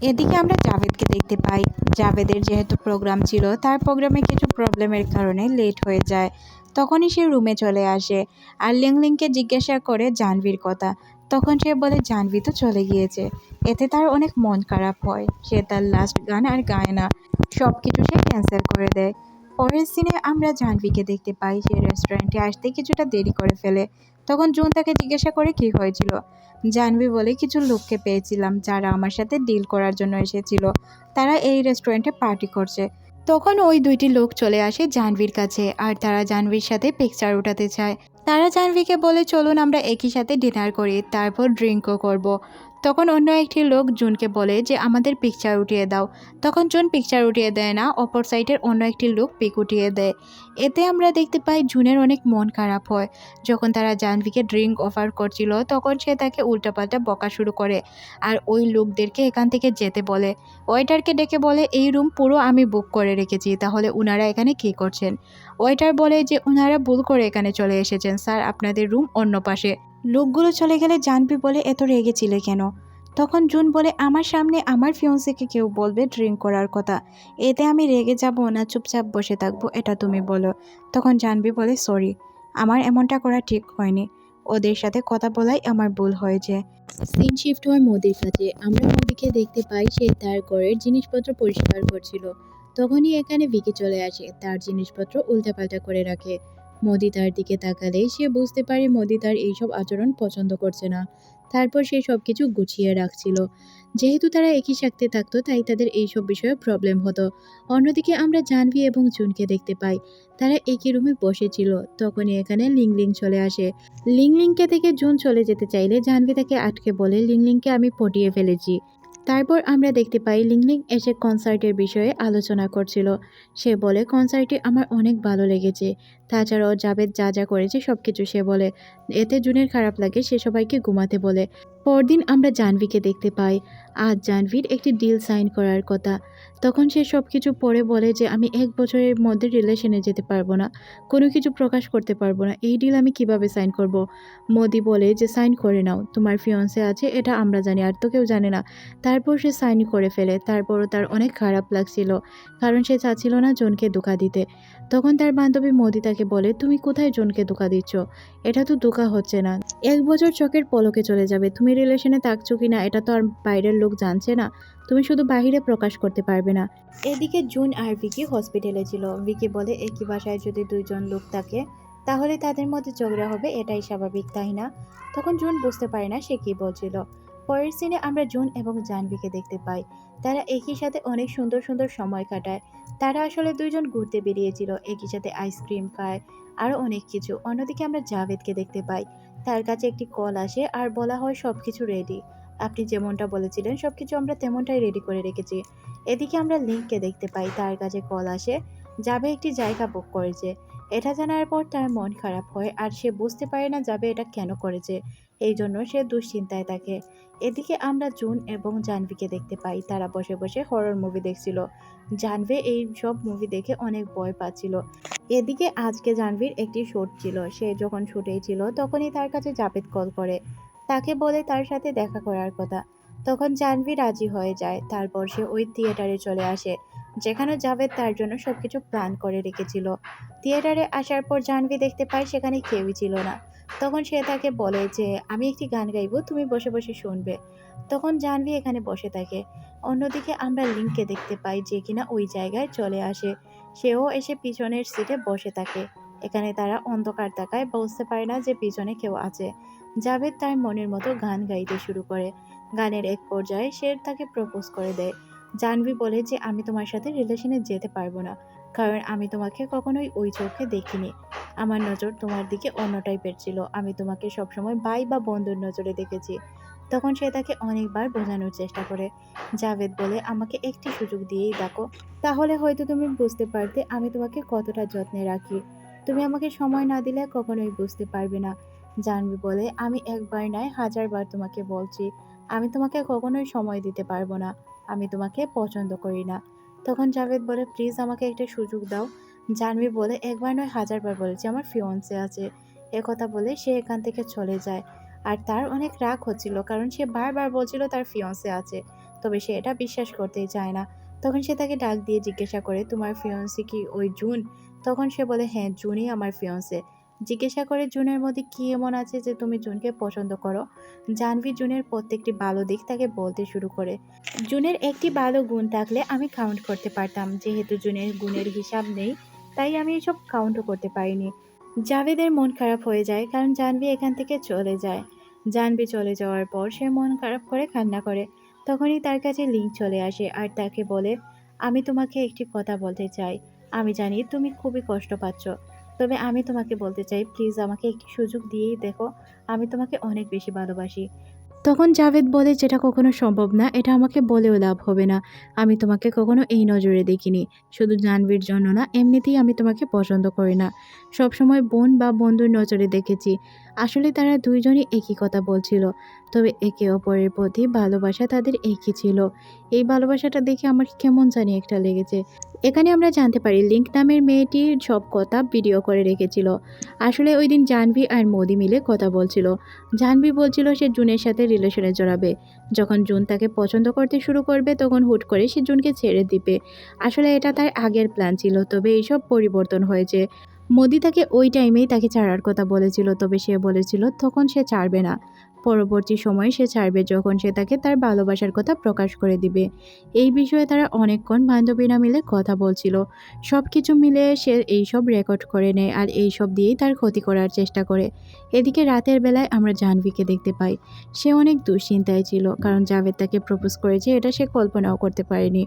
এদিকে আমরা জাভেদকে দেখতে পাই। জাভেদের যেহেতু প্রোগ্রাম ছিল, তার প্রোগ্রামে কিছু প্রবলেমের কারণে লেট হয়ে যায়। তখনই সে রুমে চলে আসে আর লিংলিংকে জিজ্ঞাসা করে জাহ্নবীর কথা। তখন সে বলে, জাহ্নবী তো চলে গিয়েছে। এতে তার অনেক মন খারাপ হয়। সে তার লাস্ট গান আর গায় না। সব কিছু সে ক্যান্সেল করে দেয়। পরের সিনে আমরা জাহ্নবীকে দেখতে পাই। সে রেস্টুরেন্টে আসতে কিছুটা দেরি করে ফেলে। তখন জুন তাকে জিজ্ঞাসা করে কি হয়েছিল। জানবি বলে, কিছু লোককে পেয়েছিলাম যারা আমার সাথে ডিল করার জন্য এসেছিল। তারা এই রেস্টুরেন্টে পার্টি করছে। তখন ওই দুইটি লোক চলে আসে জাহ্নবীর কাছে, আর তারা জাহ্নবীর সাথে পিকচার উঠাতে চায়। তারা জাহ্নবীকে বলে, চলুন আমরা একই সাথে ডিনার করি, তারপর ড্রিঙ্কও করব। তখন অন্য একটি লোক জুনকে বলে যে, আমাদের পিকচার উঠিয়ে দাও। তখন জুন পিকচার উঠিয়ে দেয় না, অপর সাইডের অন্য একটি লোক পিক উঠিয়ে দেয়। এতে আমরা দেখতে পাই জুনের অনেক মন খারাপ হয়। যখন তারা জাহ্নবীকে ড্রিঙ্ক অফার করছিল, তখন সে তাকে উল্টাপাল্টা বকা শুরু করে। আর ওই লোকদেরকে এখান থেকে যেতে বলে। ওয়েটারকে ডেকে বলে, এই রুম পুরো আমি বুক করে রেখেছি, তাহলে উনারা এখানে কী করছেন? ওয়েটার বলে যে, উনারা ভুল করে এখানে চলে এসেছেন, স্যার, আপনাদের রুম অন্য পাশে। লোকগুলো চলে গেলে জানবি বলে এত রেগেছিলে কেন? তখন জুন বলে, আমার সামনে আমার ফিয়ন্সিকে কেউ বলবে ড্রিঙ্ক করার কথা। এতে আমি রেগে যাব না, চুপচাপ বসে থাকব, এটা তুমি বলো। তখন জানবি বলে, সরি, আমার এমনটা করা ঠিক হয়নি। ওদের সাথে কথা বলাই আমার ভুল হয়েছে। সিন শিফট হয় মোদির কাছে। আমরা মোদিকে দেখতে পাই, সে তার ঘরের জিনিসপত্র পরিষ্কার করছিল। তখনই এখানে ভিকি চলে আসে, তার জিনিসপত্র উল্টাপাল্টা করে রাখে। মোদি তার দিকে তাকালে সে বুঝতে পারে মোদি তার এইসব আচরণ পছন্দ করছে না। তারপর সে সব কিছু গুছিয়ে রাখছিল। যেহেতু তারা একই সাথে থাকতো, তাই তাদের এইসব বিষয়ে প্রবলেম হতো। অন্যদিকে আমরা জাহ্নবী এবং জুনকে দেখতে পাই। তারা একই রুমে বসেছিল, তখনই এখানে লিংলিং চলে আসে। লিংলিংকে থেকে জুন চলে যেতে চাইলে জাহ্নবী তাকে আটকে বলে লিংলিংকে আমি পটিয়ে ফেলেছি। তারপর আমরা দেখতে পাই লিংলিং এসে কনসার্টের বিষয়ে আলোচনা করছিল। সে বলে কনসার্টে আমার অনেক ভালো লেগেছে। তাছাড়াও জাভেদ যা যা করেছে সব কিছু সে বলে। এতে জুনের খারাপ লাগে, সে সবাইকে ঘুমাতে বলে। পরদিন আমরা জাহ্নবীকে দেখতে পাই। আজ জাহ্নবীর একটি ডিল সাইন করার কথা। তখন সে সব কিছু পরে বলে যে, আমি এক বছরের মধ্যে রিলেশনে যেতে পারব না। কোনো কিছু প্রকাশ করতে পারব না। এই ডিল আমি কীভাবে সাইন করব। মোদি বলে যে, সাইন করে নাও। তোমার ফিয়ন্সে আছে, এটা আমরা জানি, আর তো কেউ জানে না। তারপর সে সাইন করে ফেলে। তারপরও তার অনেক খারাপ লাগছিল। কারণ সে চাচ্ছিল না জনকে ধোকা দিতে। তখন তার বান্ধবী মোদি তাকে বলে, তুমি কোথায় জনকে ধোকা দিচ্ছ? এটা তো ধোকা হচ্ছে না। এক বছর চোখের পলকে চলে যাবে। তুমি রিলেশনে থাকছো কি না এটা তো আর বাইরের লোক জানছে না। তুমি শুধু বাহিরে প্রকাশ করতে পারবে না। এদিকে জুন আর ভিকি হসপিটালে ছিল। ভিকি বলে, একই বাসায় যদি দুইজন লোক থাকে, তাহলে তাদের মধ্যে ঝগড়া হবে, এটাই স্বাভাবিক, তাই না? তখন জুন বুঝতে পারে না সে কি বলছিল। পরের সিনে আমরা জুন এবং জাহ্নবীকে দেখতে পাই। তারা একই সাথে অনেক সুন্দর সুন্দর সময় কাটায়। তারা আসলে দুইজন ঘুরতে বেরিয়েছিল, একই সাথে আইসক্রিম খায় আরও অনেক কিছু। অন্যদিকে আমরা জাভেদকে দেখতে পাই। তার কাছে একটি কল আসে আর বলা হয় সব কিছু রেডি আপনি যেমনটা বলেছিলেন সব কিছু আমরা তেমনটাই রেডি করে রেখেছি। এদিকে আমরা লিঙ্ককে দেখতে পাই, তার কাছে কল আসে যাবে একটি জায়গা বুক করেছে। এটা জানার পর তার মন খারাপ হয় আর সে বুঝতে পারে না যাবে এটা কেন করেছে? এই জন্য সে দুশ্চিন্তায় থাকে। এদিকে আমরা জুন এবং জাহ্নবীকে দেখতে পাই। তারা বসে বসে হরর মুভি দেখছিল। জাহ্নবী এই সব মুভি দেখে অনেক ভয় পাচ্ছিল। এদিকে আজকে জাহ্নবীর একটি শ্যুট ছিল। সে যখন শ্যুটেই ছিল, তখনই তার কাছে জাভেদ কল করে। তাকে বলে তার সাথে দেখা করার কথা। তখন জাহ্নবী রাজি হয়ে যায়। তারপর সে ওই থিয়েটারে চলে আসে, যেখানে জাভেদ তার জন্য সবকিছু প্ল্যান করে রেখেছিল। থিয়েটারে আসার পর জাহ্নবী দেখতে পায় সেখানে কেউই ছিল না। তখন সে তাকে বলে যে, আমি একটি গান গাইবো, তুমি বসে বসে শুনবে। তখন জাহ্নবী এখানে বসে থাকে। অন্যদিকে আমরা লিঙ্ককে দেখতে পাই যে কিনা ওই জায়গায় চলে আসে। সেও এসে পিছনের সিটে বসে থাকে। এখানে তারা অন্ধকার তাকায় বুঝতে পারে না যে পিছনে কেউ আছে। জাভেদ তার মনের মতো গান গাইতে শুরু করে। গানের এক পর্যায়ে সে তাকে প্রপোজ করে দেয়। জাহ্নবী বলে যে, আমি তোমার সাথে রিলেশনে যেতে পারব না। কারণ আমি তোমাকে কখনোই ওই চোখে দেখিনি। আমার নজর তোমার দিকে অন্য টাইপের ছিল। আমি তোমাকে সবসময় ভাই বা বন্ধুর নজরে দেখেছি। তখন সে তাকে অনেকবার বোঝানোর চেষ্টা করে। জাভেদ বলে, আমাকে একটি সুযোগ দিয়েই দেখো। তাহলে হয়তো তুমি বুঝতে পারতে আমি তোমাকে কতটা যত্নে রাখি। তুমি আমাকে সময় না দিলে কখনোই বুঝতে পারবে না। জানবি বলে, আমি একবার নয়, হাজারবার তোমাকে বলছি। আমি তোমাকে কখনোই সময় দিতে পারব না। আমি তোমাকে পছন্দ করি না। তখন জাভেদ বলে, প্লিজ আমাকে একটা সুযোগ দাও। জানবি বলে, একবার নয়, হাজারবার বলেছি, আমার ফিয়ন্সে আছে। কথা বলে সে এখান থেকে চলে যায়। আর তার অনেক রাগ হচ্ছিল, কারণ সে বারবার বলছিল তার ফিয়ন্সে আছে। তবে সে এটা বিশ্বাস করতেই চায় না। তখন সে তাকে ডাক দিয়ে জিজ্ঞাসা করে, তোমার ফিয়ন্সি কি ওই জুন? তখন সে বলে হ্যাঁ জুনই আমার ফিয়ন্সে জিজ্ঞাসা করে জুনের মধ্যে কী এমন আছে যে তুমি জুনকে পছন্দ করো? জাহ্নবী জুনের প্রত্যেকটি ভালো দিক তাকে বলতে শুরু করে। জুনের একটি ভালো গুণ থাকলে আমি কাউন্ট করতে পারতাম, যেহেতু জুনের গুণের হিসাব নেই, তাই আমি এসব কাউন্টও করতে পারিনি। জাভেদের মন খারাপ হয়ে যায় কারণ জাহ্নবী এখান থেকে চলে যায়। জাহ্নবী চলে যাওয়ার পর সে মন খারাপ করে কান্না করে। তখনই তার কাছে লিঙ্ক চলে আসে আর তাকে বলে, আমি তোমাকে একটি কথা বলতে চাই। আমি জানি তুমি খুবই কষ্ট পাচ্ছ। তবে আমি তোমাকে বলতে চাই প্লিজ আমাকে একটি সুযোগ দিয়েই দেখো, আমি তোমাকে অনেক বেশি ভালোবাসি। তখন জাভেদ বলে, যেটা কখনো সম্ভব না, এটা আমাকে বলেও লাভ হবে না। আমি তোমাকে কখনো এই নজরে দেখিনি। শুধু জানবির জন্য না, এমনিতেই আমি তোমাকে পছন্দ করি না। সবসময় বোন বা বন্ধুর নজরে দেখেছি। আসলে তারা দুইজনই একই কথা বলছিল, তবে একে অপরের প্রতি ভালোবাসা তাদের একই ছিল। এই ভালোবাসাটা দেখে আমার কেমন জানি একটা লেগেছে। এখানে আমরা জানতে পারি লিঙ্ক নামের মেয়েটির সব কথা ভিডিও করে রেখেছিল। আসলে ওই দিন জাহ্নবী আর মোদি মিলে কথা বলছিল। জাহ্নবী বলছিল সে জুনের সাথে রিলেশনে জড়াবে। যখন জুন তাকে পছন্দ করতে শুরু করবে, তখন হুট করে সে জুনকে ছেড়ে দিবে। আসলে এটা তার আগের প্ল্যান ছিল, তবে এইসব পরিবর্তন হয়েছে। মোদি তাকে ওই টাইমেই তাকে ছাড়ার কথা বলেছিল, তবে সে বলেছিল, তখন সে ছাড়বে না। পরবর্তী সময়ে সে ছাড়বে যখন সে তাকে তার ভালোবাসার কথা প্রকাশ করে দিবে। এই বিষয়ে তারা অনেকক্ষণ বান্ধবীরা মিলে কথা বলছিল। সব কিছু মিলে সে এইসব রেকর্ড করে নেয় আর এইসব দিয়েই তার ক্ষতি করার চেষ্টা করে। এদিকে রাতের বেলায় আমরা জাহ্নবীকে দেখতে পাই। সে অনেক দুশ্চিন্তায় ছিল, কারণ জাভেদ তাকে প্রপোজ করেছে, এটা সে কল্পনাও করতে পারেনি।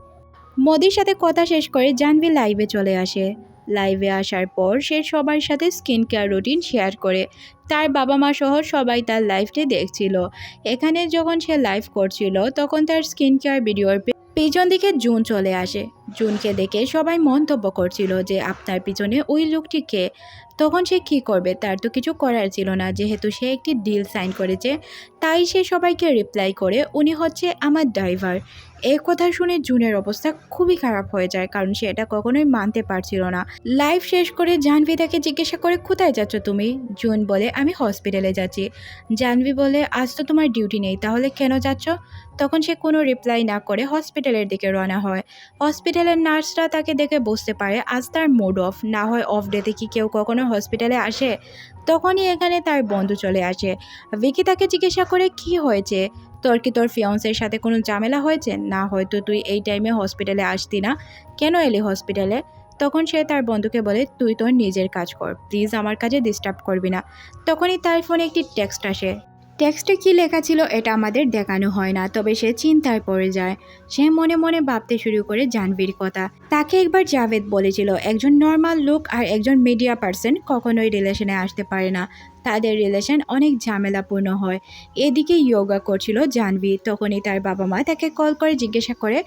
মোদির সাথে কথা শেষ করে জাহ্নবী লাইভে চলে আসে। লাইভে আসার পর সে সবার সাথে স্কিন কেয়ার রুটিন শেয়ার করে। তার বাবা মা সহ সবাই তার লাইভটি দেখছিল। এখানে যখন সে লাইভ করছিল, তখন তার স্কিন কেয়ার ভিডিওর পিছন দিকে জুন চলে আসে। জুনকে দেখে সবাই মন্তব্য করছিল যে, আপনার পিছনে ওই লোকটি কে? তখন সে কী করবে? তার তো কিছু করার ছিল না। যেহেতু সে একটি ডিল সাইন করেছে, তাই সে সবাইকে রিপ্লাই করে, উনি হচ্ছে আমার ড্রাইভার এই কথা শুনে জুনের অবস্থা খুবই খারাপ হয়ে যায়, কারণ সে এটা কখনোই মানতে পারছিল না। লাইভ শেষ করে জাহ্নবী তাকে জিজ্ঞাসা করে, কোথায় যাচ্ছ তুমি? জুন বলে, আমি হসপিটালে যাচ্ছি। জাহ্নবী বলে, আজ তো তোমার ডিউটি নেই, তাহলে কেন যাচ্ছ? তখন সে কোনো রিপ্লাই না করে হসপিটালের দিকে রওনা হয়। হসপিটালের নার্সরা তাকে দেখে বুঝতে পারে, আজ তার মুড অফ, না হয় অফ ডেতে কি কেউ কখনো হসপিটালে আসে? তখনই এখানে তার বন্ধু চলে আসে। ভিকি তাকে জিজ্ঞাসা করে, কি হয়েছে? তোর কি তোর ফিয়ন্সের সাথে কোনো ঝামেলা হয়েছে? না, হয়তো তুই এই টাইমে হসপিটালে আসতি না। কেন এলি হসপিটালে তখন সে তার বন্ধুকে বলে, তুই তোর নিজের কাজ কর। প্লিজ আমার কাজে ডিস্টার্ব করবি না। তখনই তার ফোনে একটি টেক্সট আসে। টেক্সটে কী লেখা ছিল এটা আমাদের দেখানো হয় না, তবে সে চিন্তায় পড়ে যায়। সে মনে মনে ভাবতে শুরু করে জাহ্নবীর কথা। তাকে একবার জাভেদ বলেছিল, একজন নর্মাল লোক আর একজন মিডিয়া পার্সন কখনোই রিলেশনে আসতে পারে না। তাদের রিলেশন অনেক ঝামেলাপূর্ণ হয়। এদিকে যোগা করছিল জাহ্নবী। তখনই তার বাবা মা তাকে কল করে জিজ্ঞাসা করে,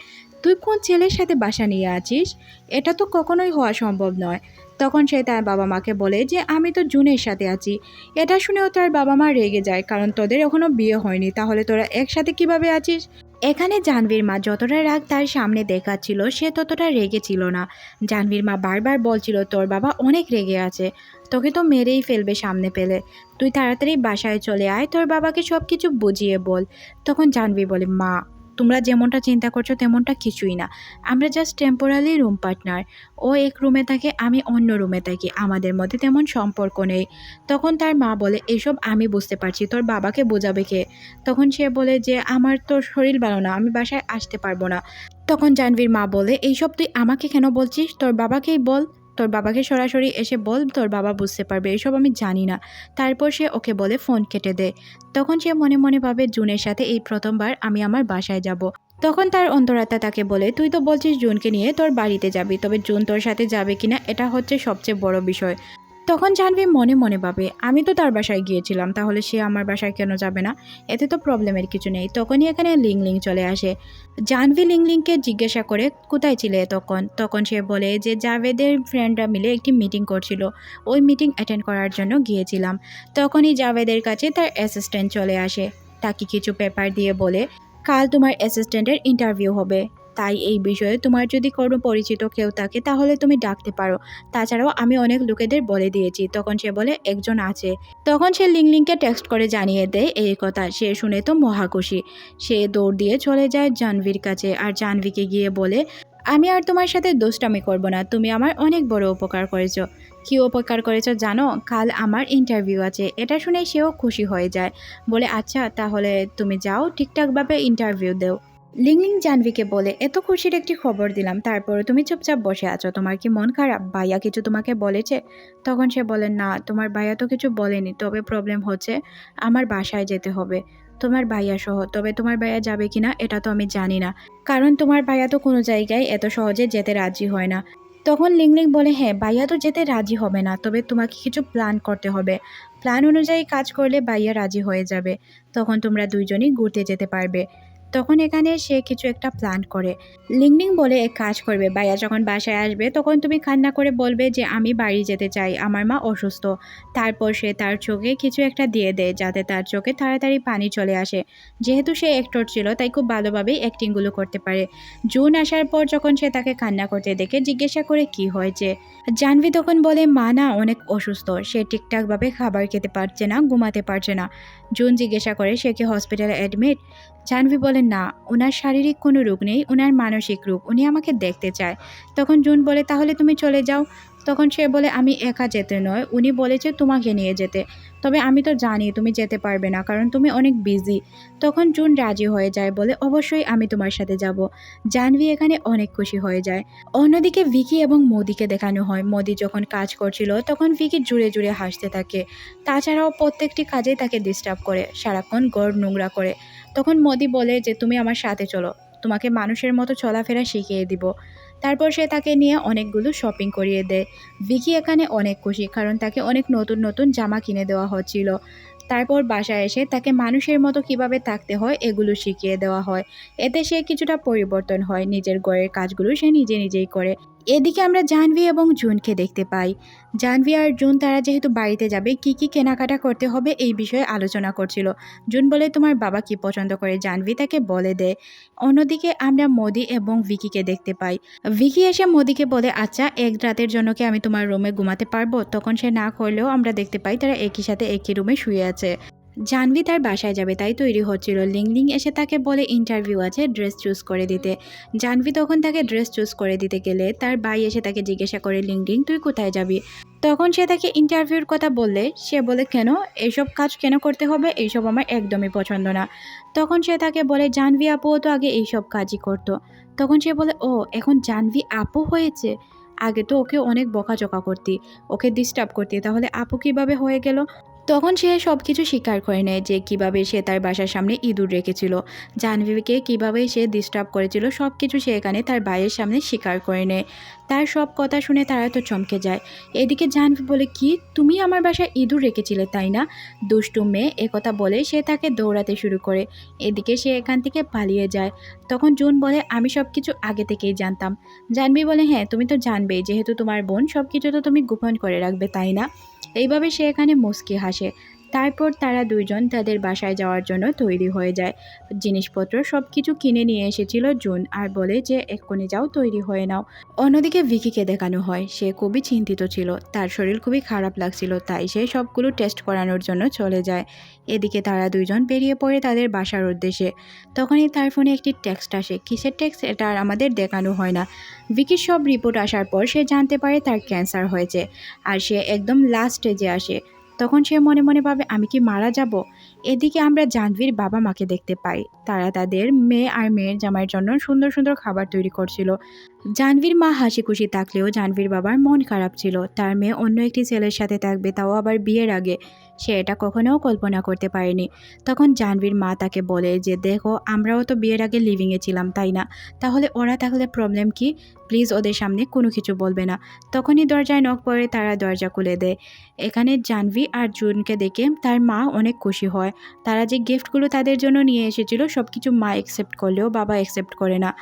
তুই কোন ছেলের সাথে বাসা নিয়ে আছিস? এটা তো কখনোই হওয়া সম্ভব নয়। তখন সে তার বাবা মাকে বলে যে, আমি তো জুনের সাথে আছি। এটা শুনেও তার বাবা মা রেগে যায়, কারণ তোদের এখনও বিয়ে হয়নি। তাহলে তোরা একসাথে কীভাবে আছিস? এখানে জাহ্নবীর মা যতটা রাগ তার সামনে দেখাচ্ছিল, সে ততটা রেগে ছিল না। জাহ্নবীর মা বারবার বলছিল, তোর বাবা অনেক রেগে আছে। তোকে তো মেরেই ফেলবে সামনে পেলে। তুই তাড়াতাড়ি বাসায় চলে আয়, তোর বাবাকে সব কিছু বুঝিয়ে বল। তখন জাহ্নবী বলে, মা তোমরা যেমনটা চিন্তা করছ তেমনটা কিছুই না। আমরা জাস্ট টেম্পোরারি রুম পার্টনার ও এক রুমে থাকে, আমি অন্য রুমে থাকি। আমাদের মধ্যে তেমন সম্পর্ক নেই। তখন তার মা বলে, এসব আমি বুঝতে পারছি, তোর বাবাকে বোঝাবে কে? তখন সে বলে যে, আমার তো শরীর ভালো না, আমি বাসায় আসতে পারব না। তখন জাহ্নবীর মা বলে, এইসব তুই আমাকে কেন বলছিস? তোর বাবাকেই বল। তোর বাবাকে সরাসরি এসে বল, তোর বাবা বুঝতে পারবে, এসব আমি জানি না। তারপর সে ওকে বলে ফোন কেটে দেয় তখন সে মনে মনে ভাবে জুনের সাথে এই প্রথমবার আমি আমার বাসায় যাব। তখন তার অন্তরাত্মা তাকে বলে, তুই তো বলছিস জুনকে নিয়ে তোর বাড়িতে যাবি, তবে জুন তোর সাথে যাবে কিনা, এটা হচ্ছে সবচেয়ে বড় বিষয়। তখন জানবি মনে মনে ভাবে, আমি তো তার বাসায় গিয়েছিলাম, তাহলে সে আমার বাসায় কেন যাবে না? এতে তো প্রবলেমের কিছু নেই। তখনই এখানে লিং লিং চলে আসে। জাহ্নবী লিং লিংকে জিজ্ঞাসা করে, কোথায় ছিলে তখন? তখন সে বলে যে, জাভেদের ফ্রেন্ডরা মিলে একটি মিটিং করছিল। ওই মিটিং অ্যাটেন্ড করার জন্য গিয়েছিলাম। তখনই জাভেদের কাছে তার অ্যাসিস্ট্যান্ট চলে আসে। তাকে কিছু পেপার দিয়ে বলে, কাল তোমার অ্যাসিস্ট্যান্টের ইন্টারভিউ হবে। তাই এই বিষয়ে তোমার যদি কোনো পরিচিত কেউ থাকে, তাহলে তুমি ডাকতে পারো। তাছাড়াও আমি অনেক লোকেদের বলে দিয়েছি, তখন সে বলে, একজন আছে। তখন সে লিংলিংকে টেক্সট করে জানিয়ে দেয় এই কথা। সে শুনে তো মহাখুশি সে দৌড় দিয়ে চলে যায় জাহ্নবীর কাছে আর জাহ্নবীকে গিয়ে বলে, আমি আর তোমার সাথে দুষ্টামি করব না। তুমি আমার অনেক বড় উপকার করেছ। কী উপকার করেছ জানো? কাল আমার ইন্টারভিউ আছে। এটা শুনে সেও খুশি হয়ে যায়। বলে আচ্ছা তাহলে তুমি যাও, ঠিকঠাকভাবে ইন্টারভিউ দেও। লিংলিং জানভিকে বলে, এত খুশির একটি খবর দিলাম। তারপরে তুমি চুপচাপ বসে আছো। তোমার কি মন খারাপ? ভাইয়া কিছু তোমাকে বলেছে? তখন সে বলে, না, তোমার ভাইয়া তো কিছু বলেনি। তবে প্রবলেম হচ্ছে আমার বাসায় যেতে হবে। তোমার ভাইয়া সহ, তবে তোমার ভাইয়া যাবে কিনা এটা তো আমি জানি না। কারণ তোমার ভাইয়া তো কোনো জায়গায় এত সহজে যেতে রাজি হয় না। তখন লিংলিং বলে হ্যাঁ ভাইয়া তো যেতে রাজি হবে না। তবে তোমাকে কিছু প্ল্যান করতে হবে। প্ল্যান অনুযায়ী কাজ করলে ভাইয়া রাজি হয়ে যাবে। তখন তোমরা দুইজনই ঘুরতে যেতে পারবে। তখন এখানে সে কিছু একটা প্ল্যান করে। লিংলিং বলে এক কাজ করবে, ভাইয়া যখন বাসায় আসবে তখন তুমি কান্না করে বলবে যে, আমি বাড়ি যেতে চাই, আমার মা অসুস্থ। তারপর সে তার চোখে কিছু একটা দিয়ে দেয় যাতে তার চোখে তাড়াতাড়ি পানি চলে আসে। যেহেতু সে অ্যাক্টর ছিল, তাই খুব ভালোভাবেই অ্যাক্টিংগুলো করতে পারে। জুন আসার পর যখন সে তাকে কান্না করতে দেখে জিজ্ঞাসা করে কি হয়েছে, জাহ্নবী তখন বলে, মা না অনেক অসুস্থ, সে ঠিকঠাকভাবে খাবার খেতে পারছে না, ঘুমাতে পারছে না। জুন জিজ্ঞাসা করে, সে কি হসপিটালে অ্যাডমিট জাহ্নবী বলে না, ওনার শারীরিক কোনো রোগ নেই, ওনার মানসিক রোগ। উনি আমাকে দেখতে চায়। তখন জুন বলে, তাহলে তুমি চলে যাও। তখন সে বলে, আমি একা যেতে নয়, উনি বলেছে তোমাকে নিয়ে যেতে। তবে আমি তো জানি তুমি যেতে পারবে না, কারণ তুমি অনেক বিজি তখন জুন রাজি হয়ে যায়, বলে, অবশ্যই আমি তোমার সাথে যাব। জাহ্নবী এখানে অনেক খুশি হয়ে যায়। অন্যদিকে ভিকি এবং মোদিকে দেখানো হয়। মোদি যখন কাজ করছিল, তখন ভিকি জুড়ে জুড়ে হাসতে থাকে। তাছাড়াও প্রত্যেকটি কাজেই তাকে ডিস্টার্ব করে, সারাক্ষণ গড় নোংরা করে। তখন মোদি বলে যে, তুমি আমার সাথে চলো। তোমাকে মানুষের মতো চলাফেরা শিখিয়ে দিব। তারপর সে তাকে নিয়ে অনেকগুলো শপিং করিয়ে দেয়। ভিকি এখানে অনেক খুশি, কারণ তাকে অনেক নতুন নতুন জামা কিনে দেওয়া হচ্ছিল। তারপর বাসায় এসে তাকে মানুষের মতো কীভাবে থাকতে হয়, এগুলো শিখিয়ে দেওয়া হয়। এতে সে কিছুটা পরিবর্তন হয়। নিজের ঘরের কাজগুলো সে নিজে, নিজেই করে। এদিকে আমরা জাহ্নবী এবং জুনকে দেখতে পাই। জাহ্নবী আর জুন, তারা যেহেতু বাড়িতে যাবে, কি কি কেনাকাটা করতে হবে এই বিষয়ে আলোচনা করছিল। জুন বলে, তোমার বাবা কি পছন্দ করে? জাহ্নবী তাকে বলে দেয় অন্যদিকে আমরা মোদি এবং ভিকিকে দেখতে পাই। ভিকি এসে মোদিকে বলে আচ্ছা এক রাতের জন্য কি আমি তোমার রুমে ঘুমাতে পারব? তখন সে না করলেও আমরা দেখতে পাই, তারা একই সাথে একই রুমে শুয়ে আছে। জাহ্নবী তার বাসায় যাবে, তাই তৈরি হচ্ছিল। লিংলিং এসে তাকে বলে, ইন্টারভিউ আছে, ড্রেস চুজ করে দিতে। জাহ্নবী তখন তাকে ড্রেস চুজ করে দিতে গেলে তার ভাই এসে তাকে জিজ্ঞাসা করে লিংলিং তুই কোথায় যাবি? তখন সে তাকে ইন্টারভিউর কথা বললে। সে বলে, কেন? এইসব কাজ কেন করতে হবে? এইসব আমার একদমই পছন্দ না। তখন সে তাকে বলে, জাহ্নবী আপুও তো আগে এইসব কাজই করতো। তখন সে বলে, ও, এখন জাহ্নবী আপু হয়েছে? আগে তো ওকে অনেক বকাঝকা করতি, ওকে ডিস্টার্ব করতি, তাহলে আপু কীভাবে হয়ে গেল? তখন সে সব কিছু স্বীকার করে নেয় যে কীভাবে সে তার বাসার সামনে ইঁদুর রেখেছিল। জাহ্নবীকে কীভাবে সে ডিস্টার্ব করেছিল সব কিছু সে এখানে তার ভাইয়ের সামনে স্বীকার করে নেয়। তার সব কথা শুনে তারা তো চমকে যায়। এদিকে জাহ্নবী বলে, কি? তুমি আমার বাসায় ইঁদুর রেখেছিলে, তাই না? দুষ্টু মেয়ে একথা বলে সে তাকে দৌড়াতে শুরু করে। এদিকে সে এখান থেকে পালিয়ে যায়। তখন জুন বলে, আমি সব কিছু আগে থেকেই জানতাম। জানবি বলে হ্যাঁ তুমি তো জানবেই। যেহেতু তোমার বোন সব কিছু তো তুমি গোপন করে রাখবে, তাই না? এইভাবে সে এখানে মুস্কি হাসে। তারপর তারা দুইজন তাদের বাসায় যাওয়ার জন্য তৈরি হয়ে যায়। জিনিসপত্র সব কিছু কিনে নিয়ে এসেছিল জুন আর বলে যে, এক্ষুনি যাও, তৈরি হয়ে নাও। অন্যদিকে ভিকিকে দেখানো হয়, সে খুবই চিন্তিত ছিল। তার শরীর খুবই খারাপ লাগছিল, তাই সে সবগুলো টেস্ট করানোর জন্য চলে যায়। এদিকে তারা দুইজন বেরিয়ে পড়ে তাদের বাসার উদ্দেশ্যে। তখনই তার ফোনে একটি টেক্সট আসে, কিসের টেক্সট? এটা আর আমাদের দেখানো হয় না। ভিকির সব রিপোর্ট আসার পর সে জানতে পারে তার ক্যান্সার হয়েছে, আর সে একদম লাস্ট স্টেজে আসে। তখন সে মনে মনে ভাবে, আমি কি মারা যাব? এদিকে আমরা জাহ্নবীর বাবা মাকে দেখতে পাই। তারা তাদের মেয়ে আর মেয়ের জামাইয়ের জন্য সুন্দর সুন্দর খাবার তৈরি করছিল। জাহ্নবীর মা হাসি খুশি থাকলেও জাহ্নবীর বাবার মন খারাপ ছিল। তার মেয়ে অন্য একটি ছেলের সাথে থাকবে, তাও আবার বিয়ের আগে। সে এটা কখনোও কল্পনা করতে পারেনি। তখন জাহ্নবীর মা তাকে বলে যে, দেখো, আমরাও তো বিয়ের আগে লিভিংয়ে ছিলাম, তাই না? তাহলে ওরা থাকলে প্রবলেম কি? প্লিজ ওদের সামনে কোনো কিছু বলবে না। তখনই দরজায় নখ পড়ে তারা দরজা খুলে দেয়। এখানে জাহ্নবী আর জুনকে দেখে তার মা অনেক খুশি হয়। তারা যে গিফটগুলো তাদের জন্য নিয়ে এসেছিল সব কিছু মা অ্যাকসেপ্ট করলেও বাবা অ্যাকসেপ্ট করে না।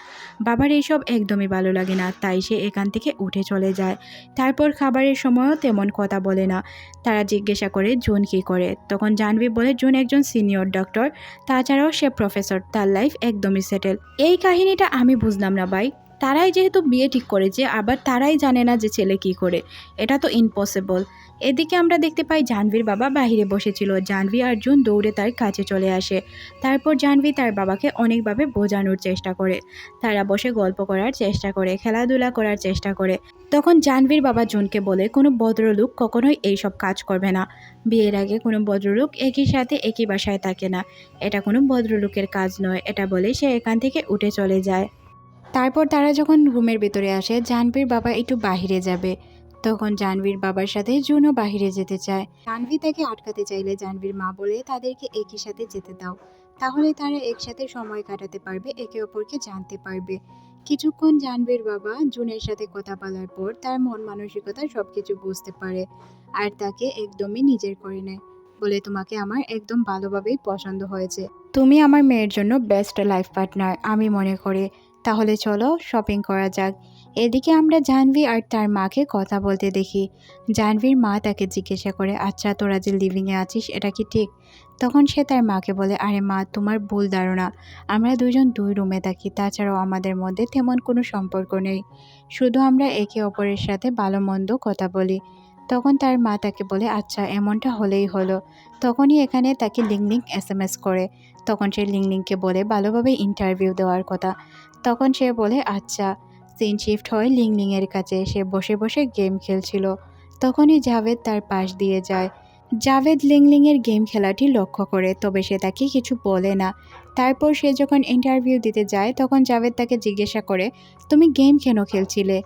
বাবার এইসব একদমই ভালো লাগে না, তাই সে এখান থেকে উঠে চলে যায়। তারপর খাবারের সময়ও তেমন কথা বলে না। তারা জিজ্ঞাসা করে, জুন কি করে? তখন জানবি বলে, জুন একজন সিনিয়র ডক্টর। তাছাড়াও সে প্রফেসর। তার লাইফ একদমই সেটেল এই কাহিনীটা আমি বুঝলাম না ভাই। তারাই যেহেতু বিয়ে ঠিক করেছে, আবার তারাই জানে না যে ছেলে কি করে। এটা তো ইম্পসিবল এদিকে আমরা দেখতে পাই জাহ্নবীর বাবা বাইরে বসেছিল। জাহ্নবী আর জুন দৌড়ে তার কাছে চলে আসে। তারপর জাহ্নবী তার বাবাকে অনেকভাবে বোঝানোর চেষ্টা করে। তারা বসে গল্প করার চেষ্টা করে, খেলাধুলা করার চেষ্টা করে। তখন জাহ্নবীর বাবা জুনকে বলে, কোনো ভদ্রলোক কখনোই এইসব কাজ করবে না। বিয়ের আগে কোনো ভদ্রলোক একই সাথে একই বাসায় থাকে না। এটা কোনো ভদ্রলোকের কাজ নয় এটা বলে সে এখান থেকে উঠে চলে যায়। তারপর তারা যখন রুমের ভেতরে আসে, জাহ্নবীর বাবা একটু বাহিরে যাবে। তখন জাহ্নবীর বাবার সাথে জুনও বাহিরে যেতে চায়। জাহ্নবী তাকে আটকাতে চাইলে জাহ্নবীর মা বলে, তাদেরকে একই সাথে যেতে দাও। তাহলে তারা একসাথে সময় কাটাতে পারবে, একে অপরকে জানতে পারবে। কিছুক্ষণ জাহ্নবীর বাবা জুনের সাথে কথা বলার পর তার মন মানসিকতা সব কিছু বুঝতে পারে আর তাকে একদমই নিজের করে নেয় বলে তোমাকে আমার একদম ভালোভাবেই পছন্দ হয়েছে। তুমি আমার মেয়ের জন্য বেস্ট লাইফ পার্টনার আমি মনে করি। তাহলে চলো শপিং করা যাক। এদিকে আমরা জাহ্নবী আর তার মাকে কথা বলতে দেখি। জাহ্নবীর মা তাকে জিজ্ঞাসা করে আচ্ছা তোরা যে লিভিংয়ে আছিস, এটা কি ঠিক? তখন সে তার মাকে বলে, আরে মা, তোমার ভুল ধারণা। আমরা দুজন দুই রুমে থাকি, তাছাড়াও আমাদের মধ্যে তেমন কোনো সম্পর্ক নেই। শুধু আমরা একে অপরের সাথে ভালো মন্দ কথা বলি। তখন তার মা তাকে বলে আচ্ছা এমনটা হলেই হলো। তখনই এখানে তাকে লিংলিং এস এম এস করে। তখন সে লিংলিংকে বলে, ভালোভাবে ইন্টারভিউ দেওয়ার কথা। তখন সে বলে আচ্ছা। সিন শিফট হয় লিংলিংয়ের কাছে সে বসে বসে গেম খেলছিল। তখনই জাভেদ তার পাশ দিয়ে যায়। জাভেদ লিংলিংয়ের গেম খেলাটি লক্ষ্য করে, তবে সে তাকে কিছু বলে না। তারপর সে যখন ইন্টারভিউ দিতে যায়, তখন জাভেদ তাকে জিজ্ঞাসা করে, তুমি গেম কেন খেলছিলে?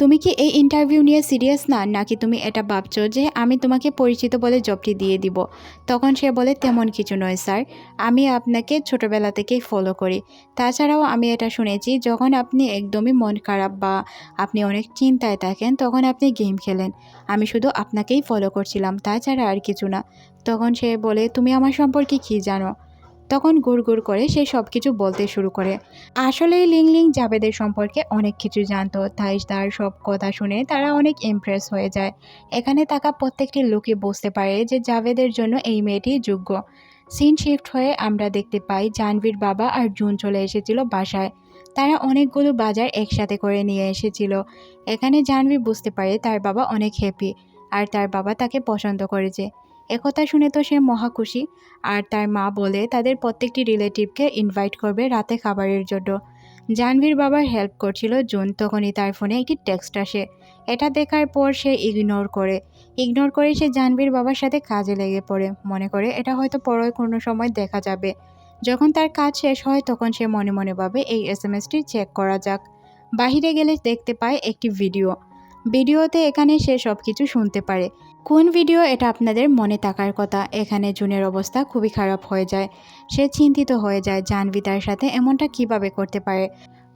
তুমি কি এই ইন্টারভিউ নিয়ে সিরিয়াস না? নাকি তুমি এটা ভাবছ যে আমি তোমাকে পরিচিত বলে জবটি দিয়ে দিব? তখন সে বলে, তেমন কিছু নয় স্যার আমি আপনাকে ছোটবেলা থেকেই ফলো করি। তাছাড়াও আমি এটা শুনেছি, যখন আপনি একদমই মন খারাপ বা আপনি অনেক চিন্তায় থাকেন, তখন আপনি গেম খেলেন। আমি শুধু আপনাকেই ফলো করছিলাম, তাছাড়া আর কিছু না। তখন সে বলে, তুমি আমার সম্পর্কে কী জানো? তখন গুড় গুড় করে সে সব কিছু বলতে শুরু করে। আসলেই লিংলিং জাবেদের সম্পর্কে অনেক কিছু জানতো, তাই তার সব কথা শুনে তারা অনেক ইমপ্রেস হয়ে যায়। এখানে থাকা প্রত্যেকটি লোকে বুঝতে পারে যে জাভেদের জন্য এই মেয়েটি যোগ্য। সিন শিফট হয়ে আমরা দেখতে পাই জাহ্নবীর বাবা আর জুন চলে এসেছিল বাসায়। তারা অনেকগুলো বাজার একসাথে করে নিয়ে এসেছিল। এখানে জাহ্নবী বুঝতে পারে তার বাবা অনেক হ্যাপি আর তার বাবা তাকে পছন্দ করেছে। একথা শুনে তো সে মহা খুশি। আর তার মা বলে, তাদের প্রত্যেকটি রিলেটিভকে ইনভাইট করবে রাতে খাবারের জন্য। জাহ্নবীর বাবার হেল্প করছিল, জুন তখনই তার ফোনে একটি টেক্সট আসে। এটা দেখার পর সে ইগনোর করে। ইগনোর করে সে জাহ্নবীর বাবার সাথে কাজে লেগে পড়ে। মনে করে, এটা হয়তো পরে কোনো সময় দেখা যাবে। যখন তার কাজ শেষ হয়, তখন সে মনে মনে ভাবে, এই এস এম এসটি চেক করা যাক। বাহিরে গেলে দেখতে পায় একটি ভিডিও ভিডিওতে এখানে সে সব কিছু শুনতে পারে। কোন ভিডিও এটা আপনাদের মনে থাকার কথা? এখানে জুনের অবস্থা খুবই খারাপ হয়ে যায়। সে চিন্তিত হয়ে যায় জাহ্নবী তার সাথে এমনটা কীভাবে করতে পারে।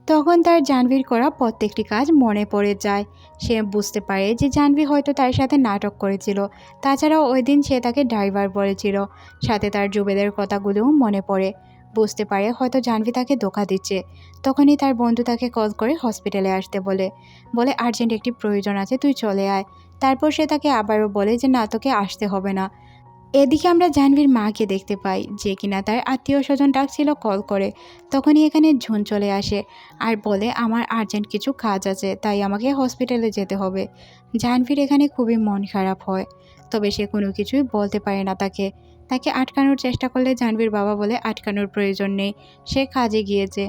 তখন তার জাহ্নবীর করা প্রত্যেকটি কাজ মনে পড়ে যায়। সে বুঝতে পারে যে জাহ্নবী হয়তো তার সাথে নাটক করেছিল। তাছাড়াও ওই দিন সে তাকে ড্রাইভার বলেছিল। সাথে তার জুবেদের কথাগুলোও মনে পড়ে। বুঝতে পারে, হয়তো জাহ্নবী তাকে ধোকা দিচ্ছে। তখনই তার বন্ধু তাকে কল করে হসপিটালে আসতে বলে। বলে, আর্জেন্ট একটি প্রয়োজন আছে, তুই চলে আয়। তারপর সে তাকে আবারও বলে যে, না, তোকে আসতে হবে না। এদিকে আমরা জাহ্নবীর মাকে দেখতে পাই, যে কিনা তার আত্মীয় স্বজন ডাকছিল কল করে। তখনই এখানে ঝুন চলে আসে আর বলে, আমার আর্জেন্ট কিছু কাজ আছে, তাই আমাকে হসপিটালে যেতে হবে। জাহ্নবীর এখানে খুবই মন খারাপ হয়, তবে সে কোনো কিছুই বলতে পারে না তাকে। তাকে আটকানোর চেষ্টা করলে জাহ্নবীর বাবা বলে আটকানোর প্রয়োজন নেই। সে কাজে গিয়েছে।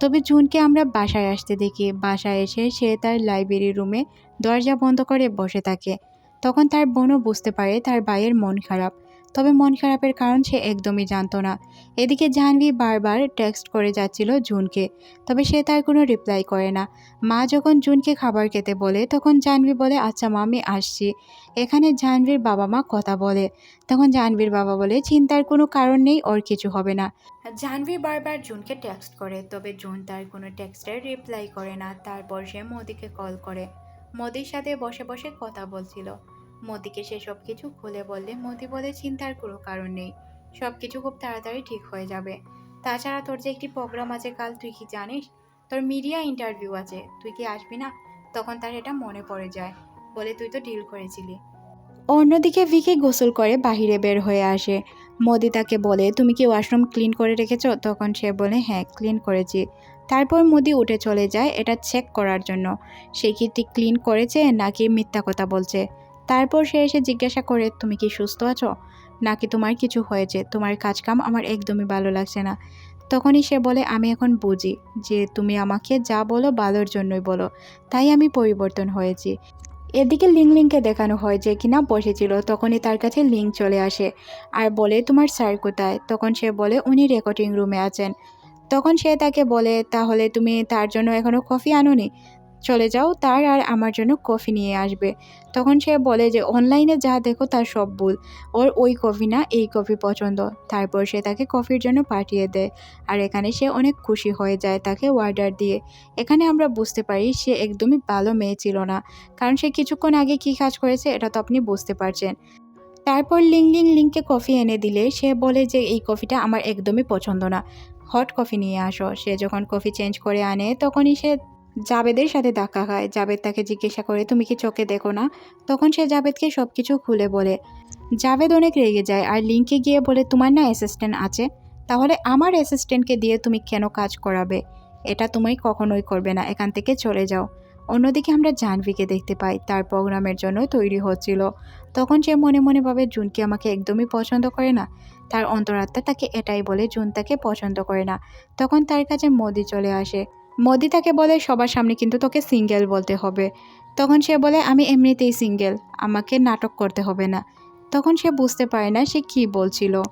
তবে জুনকে আমরা বাসায় আসতে দেখি। বাসায় এসে সে তার লাইব্রেরি রুমে দরজা বন্ধ করে বসে থাকে। তখন তার বোনও বুঝতে পারে তার ভাইয়ের মন খারাপ। তবে মন খারাপের কারণ সে একদমই জানতো না। এদিকে জাহ্নবী বারবার টেক্সট করে যাচ্ছিল জুনকে, তবে সে তার কোনো রিপ্লাই করে না। মা যখন জুনকে খাবার খেতে বলে, তখন জাহ্নবী বলে আচ্ছা মা, আমি আসছি। এখানে জাহ্নবীর বাবা মা কথা বলে। তখন জাহ্নবীর বাবা বলে, চিন্তার কোনো কারণ নেই, ওর কিছু হবে না। জাহ্নবী বারবার জুনকে টেক্সট করে, তবে জুন তার কোনো টেক্সটের রিপ্লাই করে না। তারপর সে মোদিকে কল করে। মোদির সাথে বসে বসে কথা বলছিল। মোদিকে সে সব কিছু খুলে বললে মোদি বলে চিন্তার কোনো কারণ নেই। সব কিছু খুব তাড়াতাড়ি ঠিক হয়ে যাবে। তাছাড়া তোর যে একটি প্রোগ্রাম আছে কাল, তুই কি জানিস? তোর মিডিয়া ইন্টারভিউ আছে। তুই কি আসবি না? তখন তার এটা মনে পড়ে যায় বলে তুই তো ডিল করেছিলি। অন্যদিকে ভিকে গোসল করে বাহিরে বের হয়ে আসে। মোদি তাকে বলে, তুমি কি ওয়াশরুম ক্লিন করে রেখেছ? তখন সে বলে হ্যাঁ ক্লিন করেছি। তারপর মোদি উঠে চলে যায় এটা চেক করার জন্য। সে কি ক্লিন করেছে নাকি মিথ্যা কথা বলছে? তারপর সে এসে জিজ্ঞাসা করে, তুমি কি সুস্থ আছো? নাকি তোমার কিছু হয়েছে? তোমার কাজকাম আমার একদমই ভালো লাগছে না। তখনই সে বলে, আমি এখন বুঝি যে তুমি আমাকে যা বলো ভালোর জন্যই বলো। তাই আমি পরিবর্তন হয়েছি। এদিকে লিং লিংকে দেখানো হয় যে কিনা বসেছিল, তখনই তার কাছে লিঙ্ক চলে আসে। আর বলে, তোমার স্যার কোথায়? তখন সে বলে, উনি রেকর্ডিং রুমে আছেন। তখন সে তাকে বলে, তাহলে তুমি তার জন্য এখনও কফি আনোনি? চলে যাও, তার আর আমার জন্য কফি নিয়ে আসবে। তখন সে বলে যে, অনলাইনে যা দেখো তার সব ভুল। ওর ওই কফি না, এই কফি পছন্দ। তারপর সে তাকে কফির জন্য পাঠিয়ে দেয়। আর এখানে সে অনেক খুশি হয়ে যায় তাকে অর্ডার দিয়ে। এখানে আমরা বুঝতে পারি, সে একদমই ভালো মেয়ে ছিল না। কারণ সে কিছুক্ষণ আগে কী কাজ করেছে, এটা তো আপনি বুঝতে পারছেন। তারপর লিং লিং লিংকে কফি এনে দিলে, সে বলে যে, এই কফিটা আমার একদমই পছন্দ না। হট কফি নিয়ে আসো। সে যখন কফি চেঞ্জ করে আনে, তখনই সে জাবেদের সাথে ধাক্কা খায় জাবেদ তাকে জিজ্ঞাসা করে, তুমি কি চোখে দেখো না? তখন সে জাবেদকে সব কিছু খুলে বলে, জাবেদ অনেক রেগে যায় আর লিঙ্কে গিয়ে বলে, তোমার না অ্যাসিস্ট্যান্ট আছে। তাহলে আমার অ্যাসিস্ট্যান্টকে দিয়ে তুমি কেন কাজ করাবে? এটা তুমি কখনোই করবে না। এখান থেকে চলে যাও। অন্যদিকে আমরা জাহ্নবীকে দেখতে পাই। তার প্রোগ্রামের জন্য তৈরি হচ্ছিল। তখন সে মনে মনে ভাবে, জুনকে আমাকে একদমই পছন্দ করে না। তার অন্তরাত্মা তাকে এটাই বলে, জুন তাকে পছন্দ করে না। তখন তার কাছে মোদি চলে আসে। মোদি তাকে বলে, সবার সামনে কিন্তু তোকে সিঙ্গেল বলতে হবে। তখন সে বলে, আমি এমনিতেই সিঙ্গেল, আমাকে নাটক করতে হবে না। তখন সে বুঝতে পারে না সে কি বলছিল।